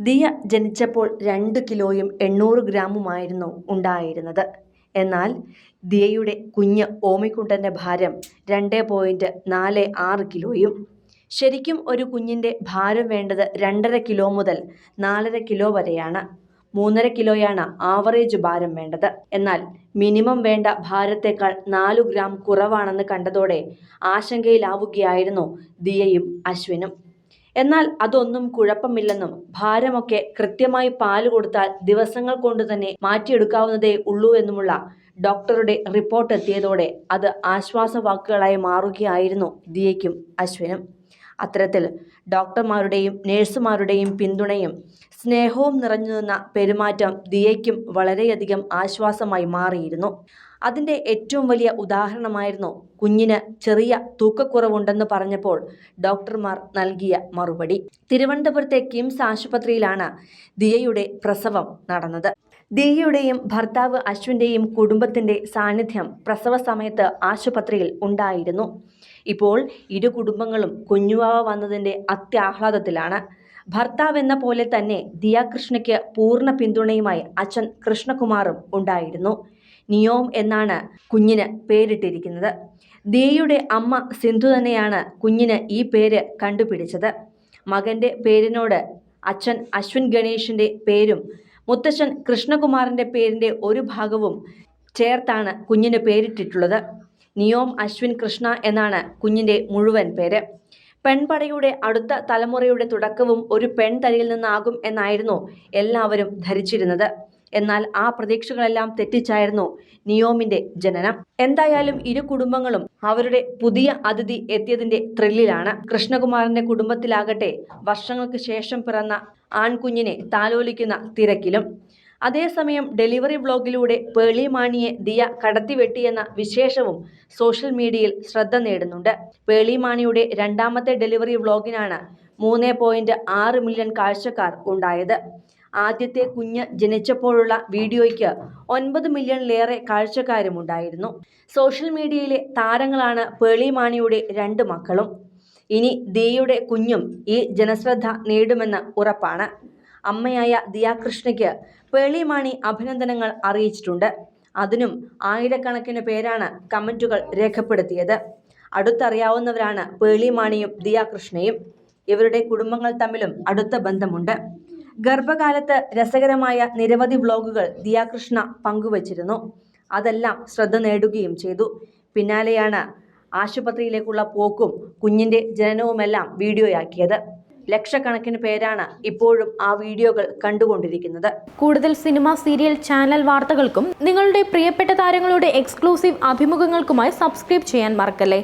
ദിയ ജനിച്ചപ്പോൾ രണ്ട് കിലോയും എണ്ണൂറ് ഗ്രാമുമായിരുന്നു ഉണ്ടായിരുന്നത്. എന്നാൽ ദിയയുടെ കുഞ്ഞ് ഓമിക്കുണ്ടന്റെ ഭാരം രണ്ട് പോയിന്റ് നാല് ആറ് കിലോയും ശരിക്കും ഒരു കുഞ്ഞിന്റെ ഭാരം വേണ്ടത് രണ്ടര കിലോ മുതൽ നാലര കിലോ വരെയാണ്. മൂന്നര കിലോയാണ് ആവറേജ് ഭാരം വേണ്ടത്. എന്നാൽ മിനിമം വേണ്ട ഭാരത്തേക്കാൾ നാലു ഗ്രാം കുറവാണെന്ന് കണ്ടതോടെ ആശങ്കയിലാവുകയായിരുന്നു ദിയയും അശ്വിനും. എന്നാൽ അതൊന്നും കുഴപ്പമില്ലെന്നും ഭാരമൊക്കെ കൃത്യമായി പാൽ കൊടുത്താൽ ദിവസങ്ങൾ കൊണ്ട് തന്നെ മാറ്റിയെടുക്കാവുന്നതേ ഉള്ളൂ എന്നുമുള്ള ഡോക്ടറുടെ റിപ്പോർട്ട് എത്തിയതോടെ അത് ആശ്വാസവാക്കുകളായി മാറുകയായിരുന്നു ദിയയ്ക്കും അശ്വിനും. അത്തരത്തിൽ ഡോക്ടർമാരുടെയും നഴ്സുമാരുടെയും പിന്തുണയും സ്നേഹവും നിറഞ്ഞു നിന്ന പെരുമാറ്റം ദിയയ്ക്കും വളരെയധികം ആശ്വാസമായി മാറിയിരുന്നു. അതിന്റെ ഏറ്റവും വലിയ ഉദാഹരണമായിരുന്നു കുഞ്ഞിന് ചെറിയ തൂക്കക്കുറവുണ്ടെന്ന് പറഞ്ഞപ്പോൾ ഡോക്ടർമാർ നൽകിയ മറുപടി. തിരുവനന്തപുരത്തെ കിംസ് ആശുപത്രിയിലാണ് ദിയയുടെ പ്രസവം നടന്നത്. ദിയയുടെയും ഭർത്താവ് അശ്വിന്റെയും കുടുംബത്തിന്റെ സാന്നിധ്യം പ്രസവ സമയത്ത് ആശുപത്രിയിൽ ഉണ്ടായിരുന്നു. ഇപ്പോൾ ഇരു കുടുംബങ്ങളും കുഞ്ഞുവാവ വന്നതിന്റെ അത്യാഹ്ലാദത്തിലാണ്. ഭർത്താവ് എന്ന പോലെ തന്നെ ദിയാകൃഷ്ണയ്ക്ക് പൂർണ പിന്തുണയുമായി അച്ഛൻ കൃഷ്ണകുമാറും ഉണ്ടായിരുന്നു. നിയോം എന്നാണ് കുഞ്ഞിന് പേരിട്ടിരിക്കുന്നത്. ദേയുടെ അമ്മ സിന്ധു തന്നെയാണ് കുഞ്ഞിന് ഈ പേര് കണ്ടുപിടിച്ചത്. മകന്റെ പേരിനോട് അച്ഛൻ അശ്വിൻ ഗണേഷിന്റെ പേരും മുത്തച്ഛൻ കൃഷ്ണകുമാറിന്റെ പേരിന്റെ ഒരു ഭാഗവും ചേർത്താണ് കുഞ്ഞിന് പേരിട്ടിട്ടുള്ളത്. നിയോം അശ്വിൻ കൃഷ്ണ എന്നാണ് കുഞ്ഞിന്റെ മുഴുവൻ പേര്. പെൺപടയുടെ അടുത്ത തലമുറയുടെ തുടക്കവും ഒരു പെൺതരിയിൽ നിന്നാകും എന്നായിരുന്നു എല്ലാവരും ധരിച്ചിരുന്നത്. എന്നാൽ ആ പ്രതീക്ഷകളെല്ലാം തെറ്റിച്ചായിരുന്നു നിയോമിന്റെ ജനനം. എന്തായാലും ഇരു കുടുംബങ്ങളും അവരുടെ പുതിയ അതിഥി എത്തിയതിന്റെ ത്രില്ലിലാണ്. കൃഷ്ണകുമാറിന്റെ കുടുംബത്തിലാകട്ടെ വർഷങ്ങൾക്ക് ശേഷം പിറന്ന ആൺകുഞ്ഞിനെ താലോലിക്കുന്ന തിരക്കിലും. അതേസമയം ഡെലിവറി വ്ലോഗിലൂടെ പേളി മാണിയെ ദിയ കടത്തിവെട്ടിയെന്ന വിശേഷവും സോഷ്യൽ മീഡിയയിൽ ശ്രദ്ധ നേടുന്നുണ്ട്. പേളി മാണിയുടെ രണ്ടാമത്തെ ഡെലിവറി വ്ലോഗിനാണ് മൂന്ന് പോയിന്റ് ആറ് മില്യൺ കാഴ്ചക്കാർ ഉണ്ടായത്. ആദ്യത്തെ കുഞ്ഞ് ജനിച്ചപ്പോഴുള്ള വീഡിയോയ്ക്ക് ഒൻപത് മില്യണിലേറെ കാഴ്ചക്കാരുമുണ്ടായിരുന്നു. സോഷ്യൽ മീഡിയയിലെ താരങ്ങളാണ് പേളി മാണിയുടെ രണ്ട് മക്കളും. ഇനി ദിയയുടെ കുഞ്ഞും ഈ ജനശ്രദ്ധ നേടുമെന്ന് ഉറപ്പാണ്. അമ്മയായ ദിയാകൃഷ്ണയ്ക്ക് പേളിമാണി അഭിനന്ദനങ്ങൾ അറിയിച്ചിട്ടുണ്ട്. അതിനും ആയിരക്കണക്കിന് പേരാണ് കമന്റുകൾ രേഖപ്പെടുത്തിയത്. അടുത്തറിയാവുന്നവരാണ് പേളിമാണിയും ദിയാകൃഷ്ണയും. ഇവരുടെ കുടുംബങ്ങൾ തമ്മിലും അടുത്ത ബന്ധമുണ്ട്. ഗർഭകാലത്ത് രസകരമായ നിരവധി വ്ലോഗുകൾ ദിയാകൃഷ്ണ പങ്കുവച്ചിരുന്നു. അതെല്ലാം ശ്രദ്ധ നേടുകയും ചെയ്തു. പിന്നാലെയാണ് ആശുപത്രിയിലേക്കുള്ള പോക്കും കുഞ്ഞിന്റെ ജനനവുമെല്ലാം വീഡിയോയാക്കിയത്. ലക്ഷക്കണക്കിന് പേരാണ് ഇപ്പോഴും ആ വീഡിയോകൾ കണ്ടുകൊണ്ടിരിക്കുന്നത്. കൂടുതൽ സിനിമ സീരിയൽ ചാനൽ വാർത്തകൾക്കും നിങ്ങളുടെ പ്രിയപ്പെട്ട താരങ്ങളുടെ എക്സ്ക്ലൂസീവ് അഭിമുഖങ്ങൾക്കുമായി സബ്സ്ക്രൈബ് ചെയ്യാൻ മറക്കല്ലേ?